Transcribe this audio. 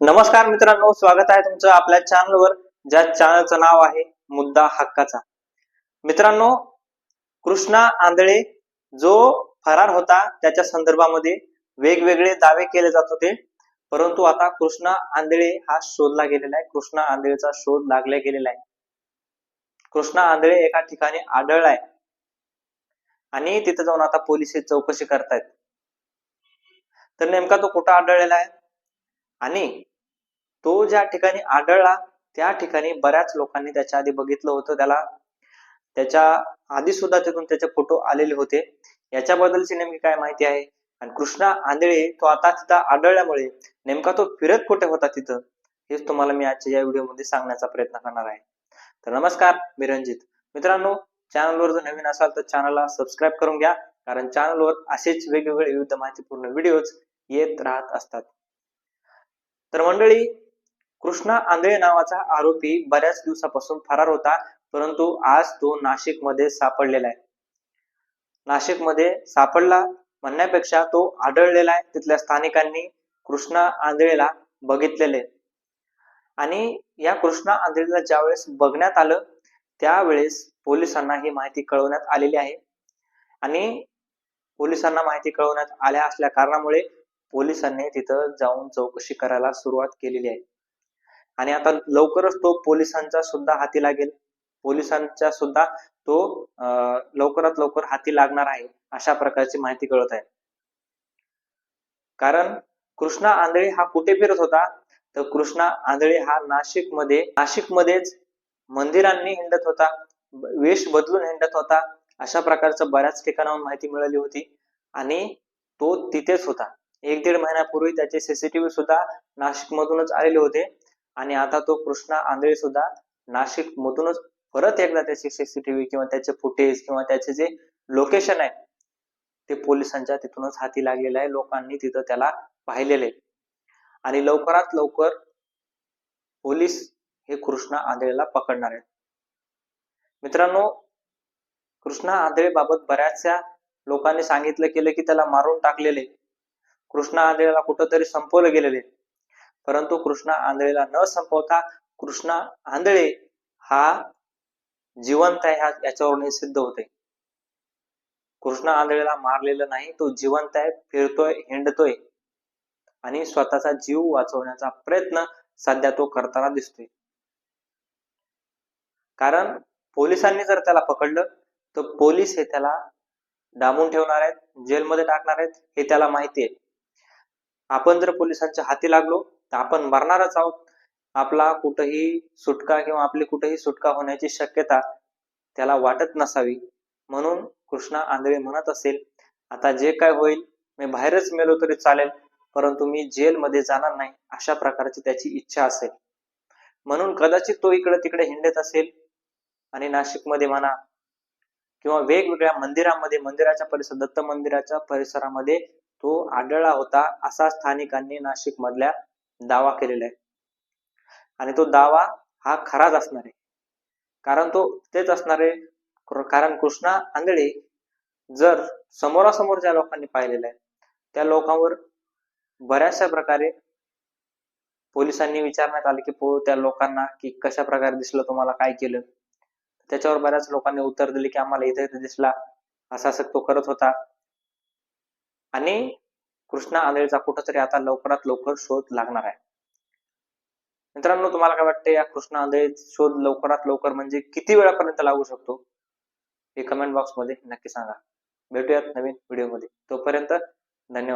नमस्कार मित्रांनो स्वागत आहे तुमचं आपल्या चॅनलवर ज्या चॅनलचं नाव आहे मुद्दा हक्काचा. मित्रांनो कृष्णा आंधळे जो फरार होता त्याच्या संदर्भामध्ये वेगवेगळे दावे केले जात होते. परंतु आता कृष्णा आंधळे हा शोधला गेलेला आहे. कृष्णा आंधळेचा शोध लागला गेलेला आहे. कृष्णा आंधळे एका ठिकाणी आढळलाय आणि तिथे जाऊन आता पोलीस चौकशी करतायत. तर नेमका तो कुठं आढळलेला आहे? आणि तो ज्या ठिकाणी आढळला त्या ठिकाणी बऱ्याच लोकांनी त्याच्या आधी बघितलं होतं. त्याला त्याच्या आधी सुद्धा तिथून त्याचे फोटो आलेले होते. याच्याबद्दलची नेमकी काय माहिती आहे? आणि कृष्णा आंधळे तो आता तिथं आढळल्यामुळे नेमका तो फिरत कुठे होता तिथं? हेच तुम्हाला मी आजच्या या व्हिडिओमध्ये सांगण्याचा प्रयत्न करणार आहे. तर नमस्कार मी रणजित. मित्रांनो चॅनलवर जर नवीन असाल तर चॅनलला सबस्क्राईब करून घ्या कारण चॅनलवर असेच वेगवेगळे विविध माहितीपूर्ण व्हिडिओज येत राहत असतात. तर मंडळी कृष्णा आंधळे नावाचा आरोपी बऱ्याच दिवसापासून फरार होता परंतु आज तो नाशिकमध्ये सापडलेला आहे. नाशिकमध्ये सापडला म्हणण्यापेक्षा तो आढळलेला आहे तिथल्या स्थानिकांनी कृष्णा आंधळेला बघितलेले आणि या कृष्णा आंधळेला ज्यावेळेस बघण्यात आलं त्यावेळेस पोलिसांना ही माहिती कळवण्यात आलेली आहे. आणि पोलिसांना माहिती कळवण्यात आल्या असल्या कारणामुळे पोलिसांनी तिथं जाऊन चौकशी करायला सुरुवात केलेली आहे. आणि आता लवकरच तो पोलिसांचा सुद्धा हाती लागेल. पोलिसांच्या सुद्धा तो लवकरात लवकर हाती लागणार आहे अशा प्रकारची माहिती कळत आहे. कारण कृष्णा आंधळे हा कुठे फिरत होता? तर कृष्णा आंधळे हा नाशिकमध्ये नाशिक मध्येच मंदिरांनी हिंडत होता वेश बदलून हिंडत होता अशा प्रकारचं बऱ्याच ठिकाणाहून माहिती मिळाली होती. आणि तो तिथेच होता. एक दीड महिन्यापूर्वी त्याचे सीसीटीव्ही सुद्धा नाशिक मधूनच आलेले होते. आणि आता तो कृष्णा आंधळे सुद्धा नाशिक मधूनच परत एकदा त्याचे सीसीटीव्ही किंवा त्याचे फुटेज किंवा त्याचे जे लोकेशन आहे ते पोलिसांच्या तिथूनच हाती लागलेलं आहे. लोकांनी तिथं त्याला पाहिलेले आहे. आणि लवकरात लवकर पोलीस हे कृष्णा आंधळेला पकडणार आहेत. मित्रांनो कृष्णा आंधळे बाबत बऱ्याचशा लोकांनी सांगितलं केलं की त्याला मारून टाकलेले कृष्णा आंधळेला कुठंतरी संपवलं गेलेले परंतु कृष्णा आंधळेला न संपवता कृष्णा आंधळे हा जिवंत आहे हा याच्यावरून हे सिद्ध होते. कृष्णा आंधळेला मारलेलं नाही तो जिवंत आहे फिरतोय हिंडतोय आणि स्वतःचा जीव वाचवण्याचा प्रयत्न सध्या तो करताना दिसतोय. कारण पोलिसांनी जर त्याला पकडलं तर पोलीस हे त्याला डांबून ठेवणार आहेत जेलमध्ये टाकणार आहेत हे त्याला माहिती आहे. आपण जर पोलिसांच्या हाती लागलो तर आपण मरणारच आहोत. आपला कुठेही सुटका किंवा आपली कुठेही सुटका होण्याची शक्यता त्याला वाटत नसावी. म्हणून कृष्णा आंधळे म्हणत असेल आता जे काय होईल मी बाहेरच मेलो तरी चालेल परंतु मी जेलमध्ये जाणार नाही अशा प्रकारची त्याची इच्छा असेल. म्हणून कदाचित तो इकडे तिकडे हिंडत असेल आणि नाशिकमध्ये म्हणा किंवा वेगवेगळ्या मंदिरामध्ये मंदिराच्या परिसर दत्त मंदिराच्या परिसरामध्ये तो आढळला होता असा स्थानिकांनी नाशिक मधल्या दावा केलेला आहे. आणि तो दावा हा खराच असणार आहे. कारण तो तेच असणार आहे. कारण कृष्णा आंधळे जर समोरासमोर ज्या लोकांनी पाहिलेलं आहे त्या लोकांवर बऱ्याचशा प्रकारे पोलिसांनी विचारण्यात आले की पो त्या लोकांना की कशा प्रकारे दिसलं तुम्हाला काय केलं? त्याच्यावर बऱ्याच लोकांनी उत्तर दिले की आम्हाला इथे इथे दिसला. असा असं तो करत होता. आणि कृष्णा आंधळेचा कुठंतरी आता लवकरात लवकर शोध लागणार आहे. मित्रांनो तुम्हाला काय वाटतं? या कृष्णा आंधळे शोध लवकरात लवकर म्हणजे किती वेळापर्यंत लागू शकतो? हे कमेंट बॉक्समध्ये नक्की सांगा. भेटूयात नवीन व्हिडिओमध्ये. तोपर्यंत धन्यवाद.